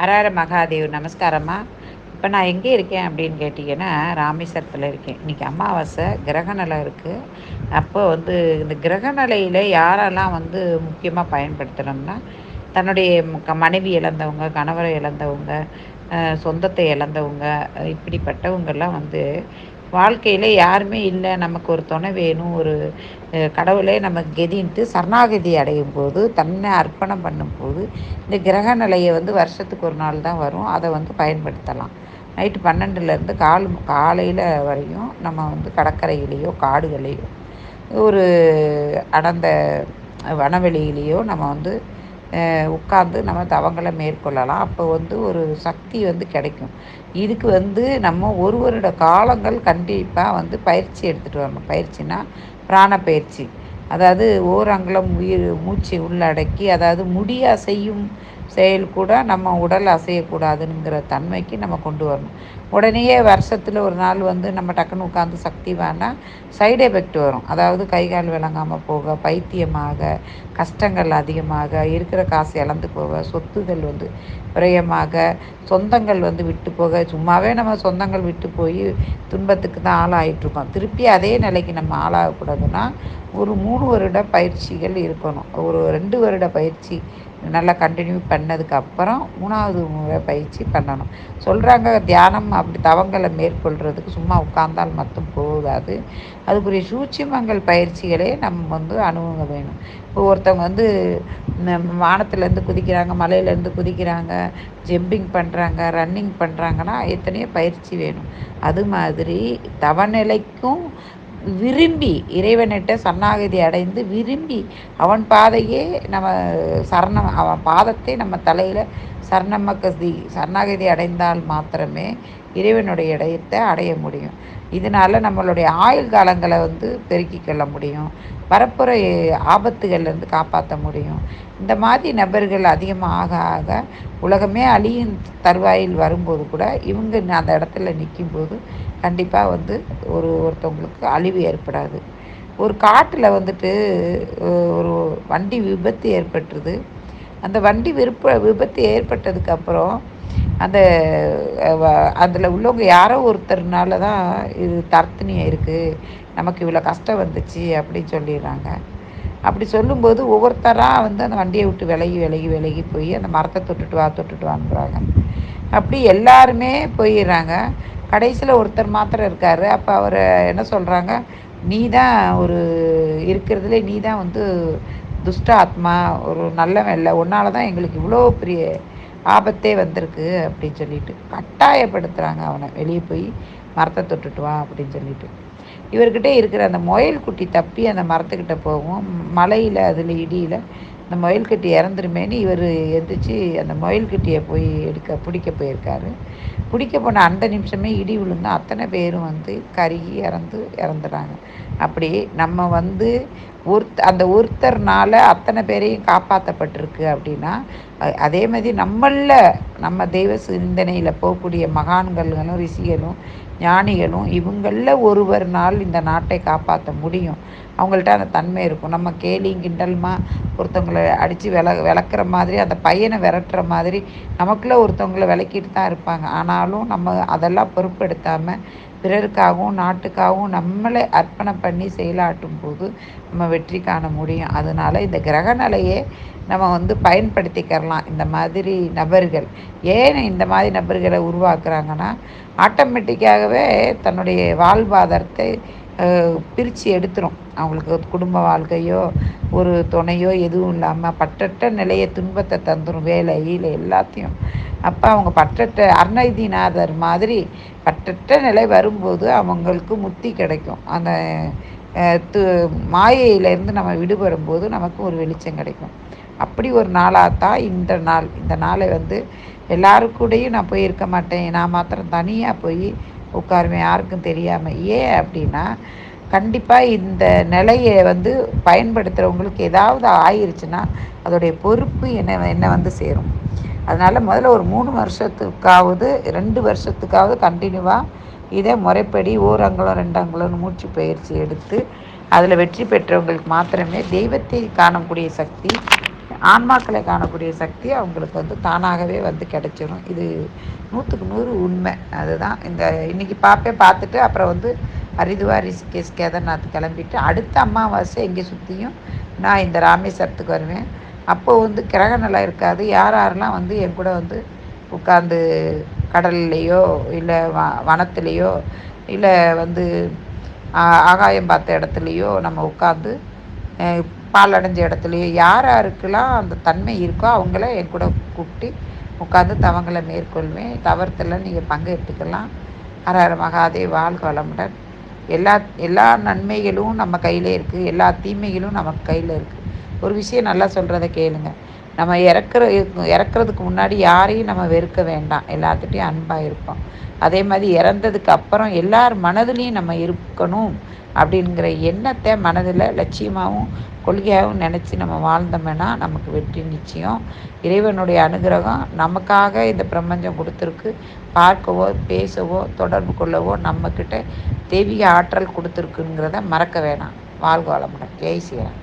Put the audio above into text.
ஹரஹர மகாதேவ் நமஸ்காரம்மா. இப்போ நான் எங்கே இருக்கேன் அப்படின்னு கேட்டிங்கன்னா ராமேஸ்வரத்தில் இருக்கேன். இன்றைக்கி அமாவாசை கிரகநிலை இருக்குது அப்போ வந்து இந்த கிரகநிலையில் யாரெல்லாம் வந்து முக்கியமாக பயன்படுத்தணும்னா தன்னுடைய மனைவி இழந்தவங்க கணவரை இழந்தவங்க சொந்தத்தை இழந்தவங்க இப்படிப்பட்டவங்கெல்லாம் வந்து வாழ்க்கையில் யாருமே இல்லை. நமக்கு ஒரு துணை வேணும். ஒரு கடவுளே நம்ம கெதின்ட்டு சரணாகதி அடையும் போது தன்னை அர்ப்பணம் பண்ணும்போது இந்த கிரக நிலையை வந்து வருஷத்துக்கு ஒரு நாள் தான் வரும். அதை வந்து பயன்படுத்தலாம். நைட்டு பன்னெண்டுலேருந்து கால் காலையில் வரையும் நம்ம வந்து கடற்கரையிலேயோ காடுகளையோ ஒரு அடர்ந்த வனவெளியிலேயோ நம்ம வந்து உட்காந்து நம்ம தவங்களை மேற்கொள்ளலாம். அப்போ வந்து ஒரு சக்தி வந்து கிடைக்கும். இதுக்கு வந்து நம்ம ஒரு வருட காலங்கள் கண்டிப்பாக வந்து பயிற்சி எடுத்துகிட்டு வரணும். பயிற்சினா பிராண பயிற்சி. அதாவது ஓரங்கலம் உயிர் மூச்சு உள்ளடக்கி அதாவது முடியா செய்யும் செயல் கூட நம்ம உடல் அசையக்கூடாதுங்கிற தன்மைக்கு நம்ம கொண்டு வரணும். உடனேயே வருஷத்தில் ஒரு நாள் வந்து நம்ம டக்குன்னு உட்காந்து சக்தி வேணால் சைடு எஃபெக்ட் வரும். அதாவது கை கால் விளங்காமல் போக பைத்தியமாக கஷ்டங்கள் அதிகமாக இருக்கிற காசு இழந்து போக சொத்துகள் வந்து விரயமாக சொந்தங்கள் வந்து விட்டு போக சும்மாவே நம்ம சொந்தங்கள் விட்டு போய் துன்பத்துக்கு தான் ஆளாகிட்ருக்கோம் திருப்பி அதே நிலைக்கு நம்ம ஆளாகக்கூடாதுன்னா ஒரு மூணு வருட பயிற்சிகள் இருக்கணும். ஒரு ரெண்டு வருட பயிற்சி நல்லா கண்டினியூ பண்ணதுக்கப்புறம் மூணாவது முறை பயிற்சி பண்ணணும். சொல்கிறாங்க தியானம் அப்படி தவங்களை மேற்கொள்கிறதுக்கு சும்மா உட்கார்ந்தால் மட்டும் போதாது. அதுக்குரிய சூட்சிமங்கள் பயிற்சிகளே நம்ம வந்து அனுபவங்க வேணும். இப்போ ஒருத்தவங்க வந்து வானத்துலேருந்து குதிக்கிறாங்க மலையிலேருந்து குதிக்கிறாங்க ஜெம்பிங் பண்ணுறாங்க ரன்னிங் பண்ணுறாங்கன்னா எத்தனையோ பயிற்சி வேணும். அது மாதிரி தவநிலைக்கும் விரும்பி இறைவனிட்ட சரணாகதி அடைந்து விரும்பி அவன் பாதையே நம்ம சரணம் அவன் பாதத்தை நம்ம தலையில் சரணமக்கதி சரணாகதி அடைந்தால் மாத்திரமே இறைவனுடைய இடத்தை அடைய முடியும். இதனால் நம்மளுடைய ஆயுள் காலங்களை வந்து பெருக்கிக் கொள்ள முடியும். பரப்புற ஆபத்துகள்லேருந்து காப்பாற்ற முடியும். இந்த மாதிரி நபர்கள் அதிகமாக ஆக ஆக உலகமே அழியும் தருவாயில் வரும்போது கூட இவங்க அந்த இடத்துல நிற்கும்போது கண்டிப்பாக வந்து ஒரு ஒருத்தவங்களுக்கு அழிவு ஏற்படாது. ஒரு காட்டில் வந்துட்டு ஒரு வண்டி விபத்து ஏற்பட்டுருது. அந்த வண்டி விருப்ப விபத்து ஏற்பட்டதுக்கப்புறம் அந்த அதில் உள்ளவங்க யாரோ ஒருத்தர்னால தான் இது தர்த்தனியம் இருக்குது நமக்கு இவ்வளோ கஷ்டம் வந்துச்சு அப்படின்னு சொல்லிடுறாங்க. அப்படி சொல்லும்போது ஒவ்வொருத்தராக வந்து அந்த வண்டியை விட்டு விலகி விலகி விலகி போய் அந்த மரத்தை தொட்டுட்டு வா தொட்டுட்டு வாங்குறாங்க அப்படி எல்லாருமே போயிடுறாங்க. கடைசியில் ஒருத்தர் மாத்திரம் இருக்கார். அப்போ அவர் என்ன சொல்கிறாங்க நீ தான் ஒரு இருக்கிறதுலே நீ தான் வந்து துஷ்ட ஆத்மா ஒரு நல்லவன் இல்லை. உன்னால தான் எங்களுக்கு இவ்வளோ பெரிய ஆபத்தே வந்திருக்கு அப்படின்னு சொல்லிட்டு கட்டாயப்படுத்துகிறாங்க அவனை. வெளியே போய் மரத்தை தொட்டுட்டு வா அப்படின்னு சொல்லிட்டு. இவர்கிட்ட இருக்கிற அந்த முயல் குட்டி தப்பி அந்த மரத்துக்கிட்ட போகும். மலையில் அதில் இடியில் அந்த முயல் கட்டி இறந்துருமேனு இவர் எந்திரிச்சு அந்த முயல் கட்டியை போய் எடுக்க பிடிக்க போயிருக்காரு. பிடிக்க போன அந்த நிமிஷமே இடி விழுந்தா அத்தனை பேரும் வந்து கருகி இறந்து இறந்துடுறாங்க அப்படி நம்ம வந்து ஒருத் அந்த ஒருத்தர்னால அத்தனை பேரையும் காப்பாற்றப்பட்டிருக்கு அப்படின்னா அதே மாதிரி நம்மளில் நம்ம தெய்வ சிந்தனையில் போகக்கூடிய மகான்களும் ரிஷிகளும் ஞானிகளும் இவங்களில் ஒருவர்னால் இந்த நாட்டை காப்பாற்ற முடியும். அவங்கள்ட்ட அந்த தன்மை இருக்கும். நம்ம கேலி கிண்டல்மா ஒருத்தவங்களை அடித்து வில விளக்குற மாதிரி அந்த பையனை விரட்டுற மாதிரி நமக்குள்ளே ஒருத்தவங்களை விளக்கிட்டு தான் இருப்பாங்க. ஆனாலும் நம்ம அதெல்லாம் பொறுப்பெடுத்தாமல் பிறருக்காகவும் நாட்டுக்காகவும் நம்மளை அர்ப்பணம் பண்ணி செயலாட்டும் போது நம்ம வெற்றி காண முடியும். அதனால் இந்த கிரகநிலையே நம்ம வந்து பயன்படுத்திக்கிறலாம் இந்த மாதிரி நபர்கள். ஏன் இந்த மாதிரி நபர்களை உருவாக்குறாங்கன்னா ஆட்டோமேட்டிக்காகவே தன்னுடைய வாழ்வாதாரத்தை பிரித்து எடுத்துரும். அவங்களுக்கு குடும்ப வாழ்க்கையோ ஒரு துணையோ எதுவும் இல்லாமல் பட்டட்ட நிலையை துன்பத்தை தந்துடும் வேலை எல்லாத்தையும். அப்போ அவங்க பற்றற்ற அருணகிரிநாதர் மாதிரி பட்டட்ட நிலை வரும்போது அவங்களுக்கு முத்தி கிடைக்கும். அந்த து மாயையிலேருந்து நம்ம விடுபடும் போது நமக்கு ஒரு வெளிச்சம் கிடைக்கும். அப்படி ஒரு நாளாக தான் இந்த நாள். இந்த நாளை வந்து எல்லாருக்கூடையும் நான் போய் இருக்க மாட்டேன். நான் மாத்திரம் தனியாக போய் உட்காருவேன் யாருக்கும் தெரியாமல் ஏன் அப்படின்னா கண்டிப்பாக இந்த நிலையை வந்து பயன்படுத்துகிறவங்களுக்கு ஏதாவது ஆயிடுச்சுன்னா அதோடைய பொறுப்பு என்ன என்ன வந்து சேரும். அதனால் முதல்ல ஒரு மூணு வருஷத்துக்காவது ரெண்டு வருஷத்துக்காவது கண்டினியூவாக இதே முறைப்படி ஓரங்களும் ரெண்டங்களும் மூச்சு பயிற்சி எடுத்து அதில் வெற்றி பெற்றவங்களுக்கு மாத்திரமே தெய்வத்தை காணக்கூடிய சக்தி ஆன்மாக்களை காணக்கூடிய சக்தி அவங்களுக்கு வந்து தானாகவே வந்து கிடைச்சிரும். இது நூற்றுக்கு நூறு உண்மை. அதுதான். இந்த இன்றைக்கி பார்ப்பேன் பார்த்துட்டு அப்புறம் வந்து ஹரிதுவார் ரிஷிகேஷ் கேதார்நாத் கிளம்பிட்டு அடுத்த அமாவாசை எங்கே சுற்றியும் நான் இந்த ராமேஸ்வரத்துக்கு வருவேன். அப்போது வந்து கிரக நிலை இருக்காது. யார் யாரெல்லாம் வந்து என் கூட வந்து உட்காந்து கடல்லையோ இல்லை வ வனத்துலேயோ இல்லை வந்து ஆகாயம் பார்த்த இடத்துலையோ நம்ம உட்காந்து பால் அடைஞ்ச இடத்துலையோ யார் யாருக்கெல்லாம் அந்த தன்மை இருக்கோ அவங்கள என் கூட கூப்பிட்டு உட்காந்து தவங்களை மேற்கொள்வேன். தவறத்தில் நீங்கள் பங்கெடுத்துக்கலாம். ஹரஹர மகாதேவ் வாழ்க வளமுடன். எல்லா எல்லா நன்மைகளும் நம்ம கையில் இருக்குது எல்லா தீமைகளும் நமக்கு கையில் இருக்குது ஒரு விஷயம் நல்லா சொல்கிறத கேளுங்கள் நம்ம இறக்குற இறக்குறதுக்கு முன்னாடி யாரையும் நம்ம வெறுக்க வேண்டாம். எல்லாத்துட்டையும் அன்பாக இருப்போம். அதே மாதிரி இறந்ததுக்கு அப்புறம் எல்லார் மனதிலையும் நம்ம இருக்கணும் அப்படிங்கிற எண்ணத்தை மனதில் லட்சியமாகவும் கொள்கையாகவும் நினச்சி நம்ம வாழ்ந்தோம்னா நமக்கு வெற்றி நிச்சயம். இறைவனுடைய அனுகிரகம் நமக்காக இந்த பிரபஞ்சம் கொடுத்துருக்கு. பார்க்கவோ பேசவோ தொடர்பு கொள்ளவோ நம்மக்கிட்ட தெய்வீக ஆற்றல் கொடுத்துருக்குங்கிறத மறக்க வேணாம். வாழ்க வளமுடன். ஜெய் ஸ்ரீராம்.